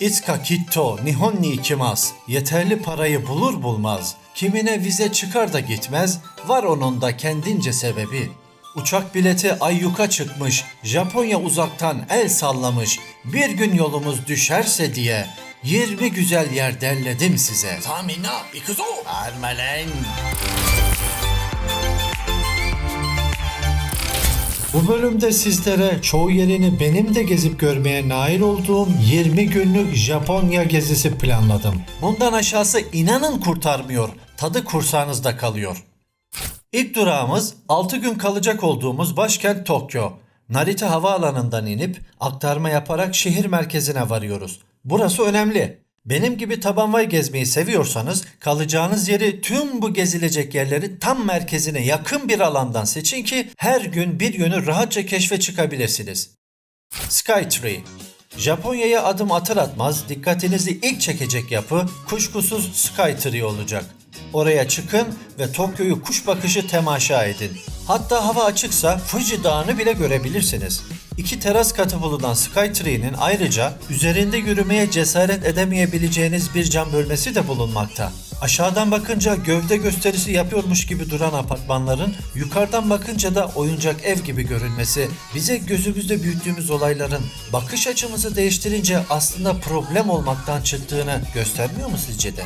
Itsuka kitto nihon ni ikimasu. Yeterli parayı bulur bulmaz. Kimine vize çıkar da gitmez. Var onun da kendince sebebi. Uçak bileti ayyuka çıkmış. Japonya uzaktan el sallamış. Bir gün yolumuz düşerse diye 20 güzel yer derledim size. Tamina Bikuzo. Armalen. Bu bölümde sizlere çoğu yerini benim de gezip görmeye nail olduğum 20 günlük Japonya gezisi planladım. Bundan aşağısı inanın kurtarmıyor. Tadı kursağınızda kalıyor. İlk durağımız 6 gün kalacak olduğumuz başkent Tokyo. Narita Havaalanı'ndan inip aktarma yaparak şehir merkezine varıyoruz. Burası önemli. Benim gibi tabanvay gezmeyi seviyorsanız kalacağınız yeri tüm bu gezilecek yerlerin tam merkezine yakın bir alandan seçin ki her gün bir yönü rahatça keşfe çıkabilirsiniz. Skytree Japonya'ya adım atır atmaz dikkatinizi ilk çekecek yapı kuşkusuz Skytree olacak. Oraya çıkın ve Tokyo'yu kuş bakışı temaşa edin. Hatta hava açıksa Fuji Dağı'nı bile görebilirsiniz. İki teras katı bulunan Skytree'nin ayrıca üzerinde yürümeye cesaret edemeyebileceğiniz bir cam bölmesi de bulunmakta. Aşağıdan bakınca gövde gösterisi yapıyormuş gibi duran apartmanların yukarıdan bakınca da oyuncak ev gibi görünmesi bize gözümüzde büyüttüğümüz olayların bakış açımızı değiştirince aslında problem olmaktan çıktığını göstermiyor mu sizce de?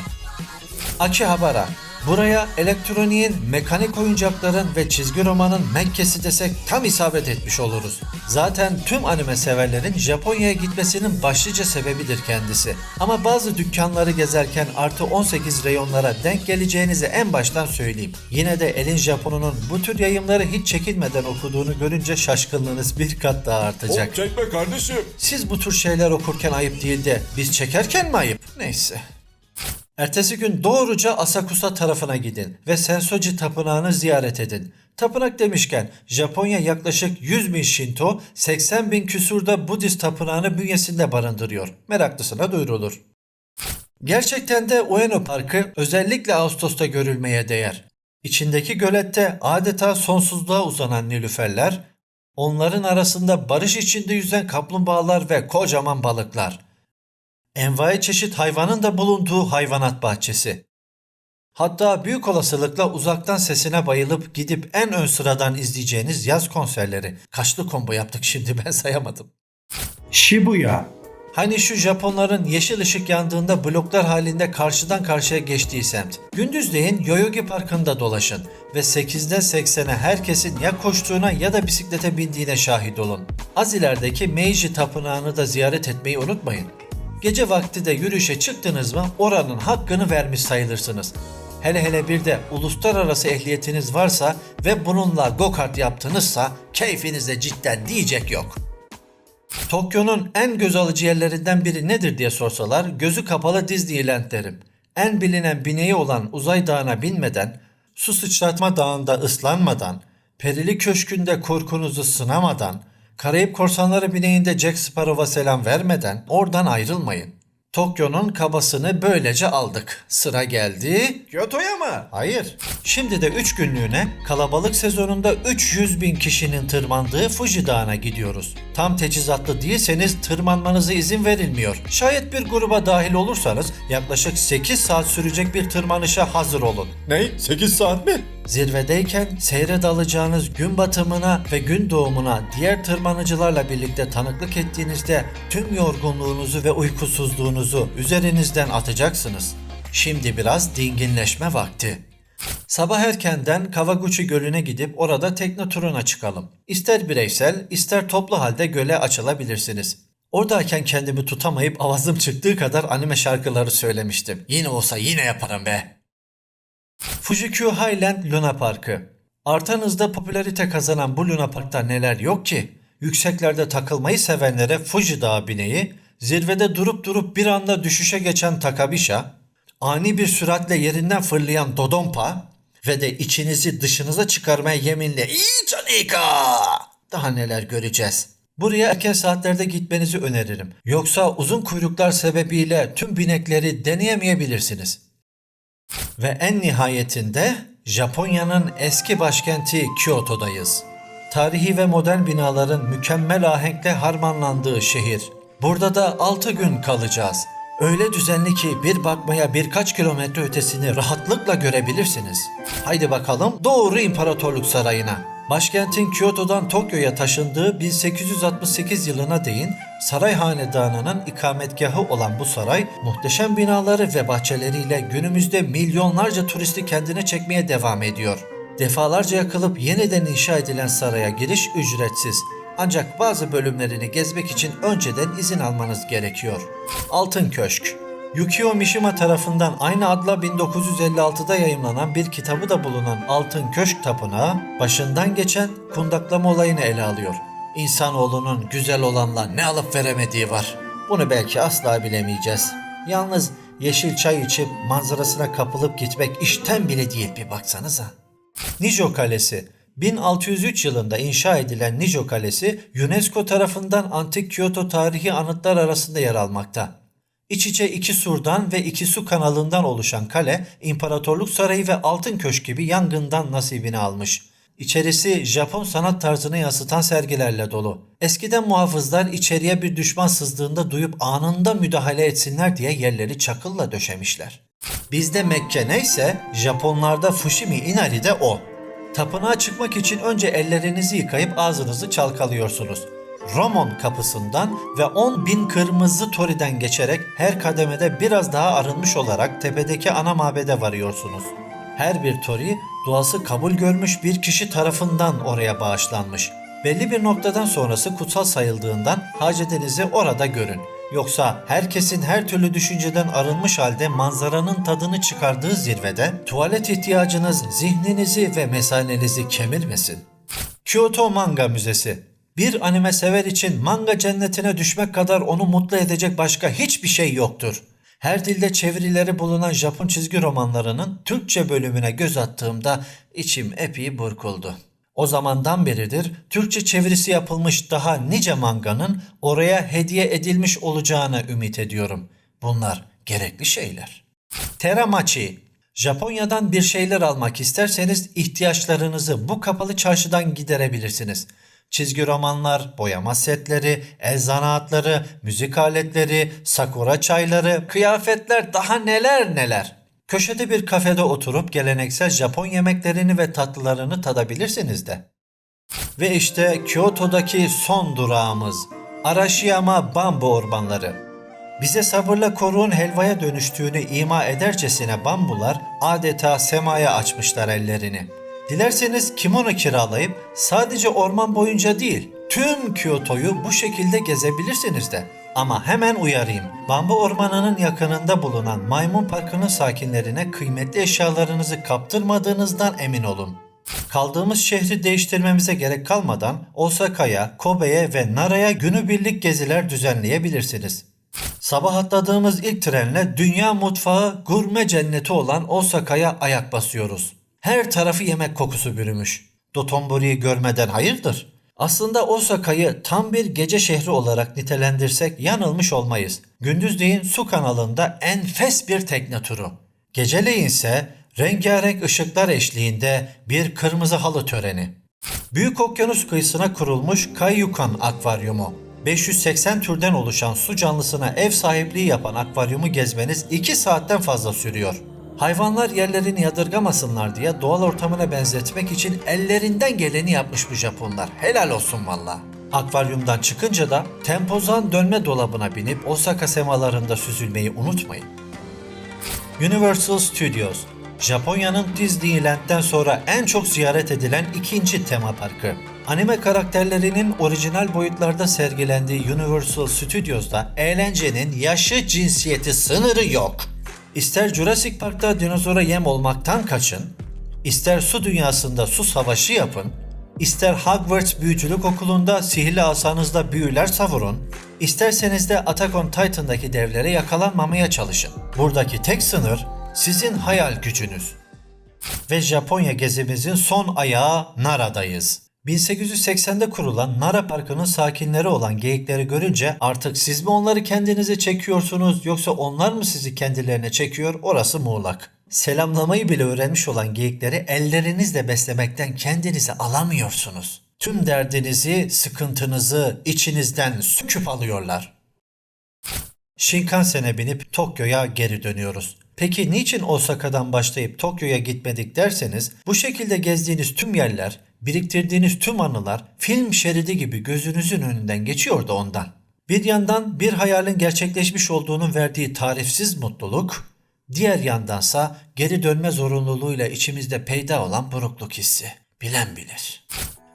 Akihabara. Buraya elektroniğin, mekanik oyuncakların ve çizgi romanın Mekke'si desek tam isabet etmiş oluruz. Zaten tüm anime severlerin Japonya'ya gitmesinin başlıca sebebidir kendisi. Ama bazı dükkanları gezerken artı 18 reyonlara denk geleceğinizi en baştan söyleyeyim. Yine de elin Japon'unun bu tür yayınları hiç çekinmeden okuduğunu görünce şaşkınlığınız bir kat daha artacak. Hop çekme kardeşim. Siz bu tür şeyler okurken ayıp değil de biz çekerken mi ayıp? Neyse. Ertesi gün doğruca Asakusa tarafına gidin ve Sensoji Tapınağı'nı ziyaret edin. Tapınak demişken Japonya yaklaşık 100 bin Shinto, 80 bin küsurda Budist tapınağını bünyesinde barındırıyor. Meraklısına duyurulur. Gerçekten de Ueno Parkı özellikle Ağustos'ta görülmeye değer. İçindeki gölette adeta sonsuzluğa uzanan nilüferler, onların arasında barış içinde yüzen kaplumbağalar ve kocaman balıklar. Envai çeşit hayvanın da bulunduğu hayvanat bahçesi. Hatta büyük olasılıkla uzaktan sesine bayılıp gidip en ön sıradan izleyeceğiniz yaz konserleri. Kaçlı combo yaptık şimdi ben sayamadım. Shibuya. Hani şu Japonların yeşil ışık yandığında bloklar halinde karşıdan karşıya geçtiği semt. Gündüzleyin Yoyogi Parkı'nda dolaşın ve 8'den 80'e herkesin ya koştuğuna ya da bisiklete bindiğine şahit olun. Az ilerideki Meiji Tapınağı'nı da ziyaret etmeyi unutmayın. Gece vakti de yürüyüşe çıktınız mı oranın hakkını vermiş sayılırsınız. Hele hele bir de uluslararası ehliyetiniz varsa ve bununla go-kart yaptınızsa keyfinize cidden diyecek yok. Tokyo'nun en göz alıcı yerlerinden biri nedir diye sorsalar gözü kapalı Disneyland derim. En bilinen bineği olan Uzay Dağı'na binmeden, su sıçratma dağında ıslanmadan, Perili Köşkü'nde korkunuzu sınamadan, Karayip Korsanları bineğinde Jack Sparrow'a selam vermeden oradan ayrılmayın. Tokyo'nun kabasını böylece aldık. Sıra geldi Kyoto'ya mı? Hayır. Şimdi de 3 günlüğüne kalabalık sezonunda 300 bin kişinin tırmandığı Fuji Dağı'na gidiyoruz. Tam teçhizatlı değilseniz tırmanmanıza izin verilmiyor. Şayet bir gruba dahil olursanız yaklaşık 8 saat sürecek bir tırmanışa hazır olun. Ne? 8 saat mi? Zirvedeyken seyre dalacağınız gün batımına ve gün doğumuna diğer tırmanıcılarla birlikte tanıklık ettiğinizde tüm yorgunluğunuzu ve uykusuzluğunuzu üzerinizden atacaksınız. Şimdi biraz dinginleşme vakti. Sabah erkenden Kawaguchi Gölü'ne gidip orada tekne turuna çıkalım. İster bireysel, ister toplu halde göle açılabilirsiniz. Oradayken kendimi tutamayıp avazım çıktığı kadar anime şarkıları söylemiştim. Yine olsa yine yaparım be. Fujikyu Highland Luna Parkı. Artan hızda popülarite kazanan bu Luna Park'ta neler yok ki? Yükseklerde takılmayı sevenlere Fuji Dağı bineği, zirvede durup durup bir anda düşüşe geçen Takabisha, ani bir süratle yerinden fırlayan Dodonpa ve de içinizi dışınıza çıkarmaya yeminle İçanika! Daha neler göreceğiz. Buraya erken saatlerde gitmenizi öneririm. Yoksa uzun kuyruklar sebebiyle tüm binekleri deneyemeyebilirsiniz. Ve en nihayetinde Japonya'nın eski başkenti Kyoto'dayız. Tarihi ve modern binaların mükemmel ahenkle harmanlandığı şehir. Burada da 6 gün kalacağız. Öyle düzenli ki bir bakmaya birkaç kilometre ötesini rahatlıkla görebilirsiniz. Haydi bakalım doğru İmparatorluk Sarayı'na. Başkentin Kyoto'dan Tokyo'ya taşındığı 1868 yılına değin saray hanedanının ikametgahı olan bu saray muhteşem binaları ve bahçeleriyle günümüzde milyonlarca turisti kendine çekmeye devam ediyor. Defalarca yakılıp yeniden inşa edilen saraya giriş ücretsiz. Ancak bazı bölümlerini gezmek için önceden izin almanız gerekiyor. Altın Köşk Yukio Mishima tarafından aynı adla 1956'da yayımlanan bir kitabı da bulunan Altın Köşk Tapınağı başından geçen kundaklama olayını ele alıyor. İnsanoğlunun güzel olanla ne alıp veremediği var. Bunu belki asla bilemeyeceğiz. Yalnız yeşil çay içip manzarasına kapılıp gitmek işten bile değil bir baksanıza. Nijo Kalesi 1603 yılında inşa edilen Nijo Kalesi UNESCO tarafından Antik Kyoto tarihi anıtlar arasında yer almakta. İç içe iki surdan ve iki su kanalından oluşan kale, İmparatorluk Sarayı ve Altın Köşk gibi yangından nasibini almış. İçerisi Japon sanat tarzını yansıtan sergilerle dolu. Eskiden muhafızlar içeriye bir düşman sızdığında duyup anında müdahale etsinler diye yerleri çakılla döşemişler. Bizde Mekke neyse Japonlarda Fushimi Inari de o. Tapınağa çıkmak için önce ellerinizi yıkayıp ağzınızı çalkalıyorsunuz. Romon kapısından ve 10 bin kırmızı toriden geçerek her kademede biraz daha arınmış olarak tepedeki ana mabede varıyorsunuz. Her bir tori duası kabul görmüş bir kişi tarafından oraya bağışlanmış. Belli bir noktadan sonrası kutsal sayıldığından hacetinizi orada görün. Yoksa herkesin her türlü düşünceden arınmış halde manzaranın tadını çıkardığı zirvede tuvalet ihtiyacınız zihninizi ve mesanenizi kemirmesin. Kyoto Manga Müzesi Bir anime sever için manga cennetine düşmek kadar onu mutlu edecek başka hiçbir şey yoktur. Her dilde çevirileri bulunan Japon çizgi romanlarının Türkçe bölümüne göz attığımda içim epey burkuldu. O zamandan beridir Türkçe çevirisi yapılmış daha nice manganın oraya hediye edilmiş olacağını ümit ediyorum. Bunlar gerekli şeyler. Teramachi Japonya'dan bir şeyler almak isterseniz ihtiyaçlarınızı bu kapalı çarşıdan giderebilirsiniz. Çizgi romanlar, boyama setleri, el zanaatları, müzik aletleri, sakura çayları, kıyafetler daha neler neler. Köşede bir kafede oturup geleneksel Japon yemeklerini ve tatlılarını tadabilirsiniz de. Ve işte Kyoto'daki son durağımız Arashiyama Bambu Ormanları. Bize sabırla koruğun helvaya dönüştüğünü ima edercesine bambular adeta semaya açmışlar ellerini. Dilerseniz kimono kiralayıp sadece orman boyunca değil tüm Kyoto'yu bu şekilde gezebilirsiniz de. Ama hemen uyarayım. Bambu ormanının yakınında bulunan Maymun Parkı'nın sakinlerine kıymetli eşyalarınızı kaptırmadığınızdan emin olun. Kaldığımız şehri değiştirmemize gerek kalmadan Osaka'ya, Kobe'ye ve Nara'ya günübirlik geziler düzenleyebilirsiniz. Sabah atladığımız ilk trenle dünya mutfağı gurme cenneti olan Osaka'ya ayak basıyoruz. Her tarafı yemek kokusu bürümüş. Dotonbori'yi görmeden hayırdır? Aslında Osaka'yı tam bir gece şehri olarak nitelendirsek yanılmış olmayız. Gündüzleyin su kanalında enfes bir tekne turu. Geceleyin ise rengarenk ışıklar eşliğinde bir kırmızı halı töreni. Büyük okyanus kıyısına kurulmuş Kayyukan Akvaryumu. 580 türden oluşan su canlısına ev sahipliği yapan akvaryumu gezmeniz 2 saatten fazla sürüyor. Hayvanlar yerlerini yadırgamasınlar diye doğal ortamına benzetmek için ellerinden geleni yapmış bu Japonlar. Helal olsun valla. Akvaryumdan çıkınca da Tempozan dönme dolabına binip Osaka semalarında süzülmeyi unutmayın. Universal Studios Japonya'nın Disneyland'den sonra en çok ziyaret edilen ikinci tema parkı. Anime karakterlerinin orijinal boyutlarda sergilendiği Universal Studios'da eğlencenin yaşı cinsiyeti sınırı yok. İster Jurassic Park'ta dinozora yem olmaktan kaçın, ister su dünyasında su savaşı yapın, ister Hogwarts Büyücülük Okulu'nda sihirli asanızda büyüler savurun, isterseniz de Attack on Titan'daki devlere yakalanmamaya çalışın. Buradaki tek sınır sizin hayal gücünüz. Ve Japonya gezimizin son ayağı Nara'dayız. 1880'de kurulan Nara Parkı'nın sakinleri olan geyikleri görünce artık siz mi onları kendinize çekiyorsunuz yoksa onlar mı sizi kendilerine çekiyor orası muğlak. Selamlamayı bile öğrenmiş olan geyikleri ellerinizle beslemekten kendinizi alamıyorsunuz. Tüm derdinizi, sıkıntınızı içinizden söküp alıyorlar. Shinkansen'e binip Tokyo'ya geri dönüyoruz. Peki niçin Osaka'dan başlayıp Tokyo'ya gitmedik derseniz bu şekilde gezdiğiniz tüm yerler, biriktirdiğiniz tüm anılar film şeridi gibi gözünüzün önünden geçiyordu ondan. Bir yandan bir hayalin gerçekleşmiş olduğunun verdiği tarifsiz mutluluk, diğer yandansa geri dönme zorunluluğuyla içimizde peyda olan burukluk hissi. Bilen bilir.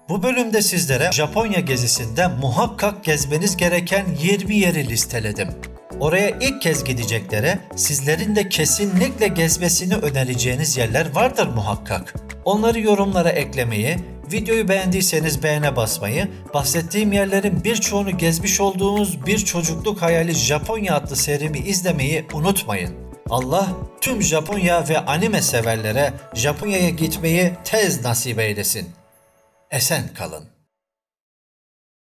Bu bölümde sizlere Japonya gezisinde muhakkak gezmeniz gereken 20 yeri listeledim. Oraya ilk kez gideceklere sizlerin de kesinlikle gezmesini önereceğiniz yerler vardır muhakkak. Onları yorumlara eklemeyi, videoyu beğendiyseniz beğene basmayı, bahsettiğim yerlerin birçoğunu gezmiş olduğumuz bir çocukluk hayali Japonya adlı serimi izlemeyi unutmayın. Allah tüm Japonya ve anime severlere Japonya'ya gitmeyi tez nasip eylesin. Esen kalın.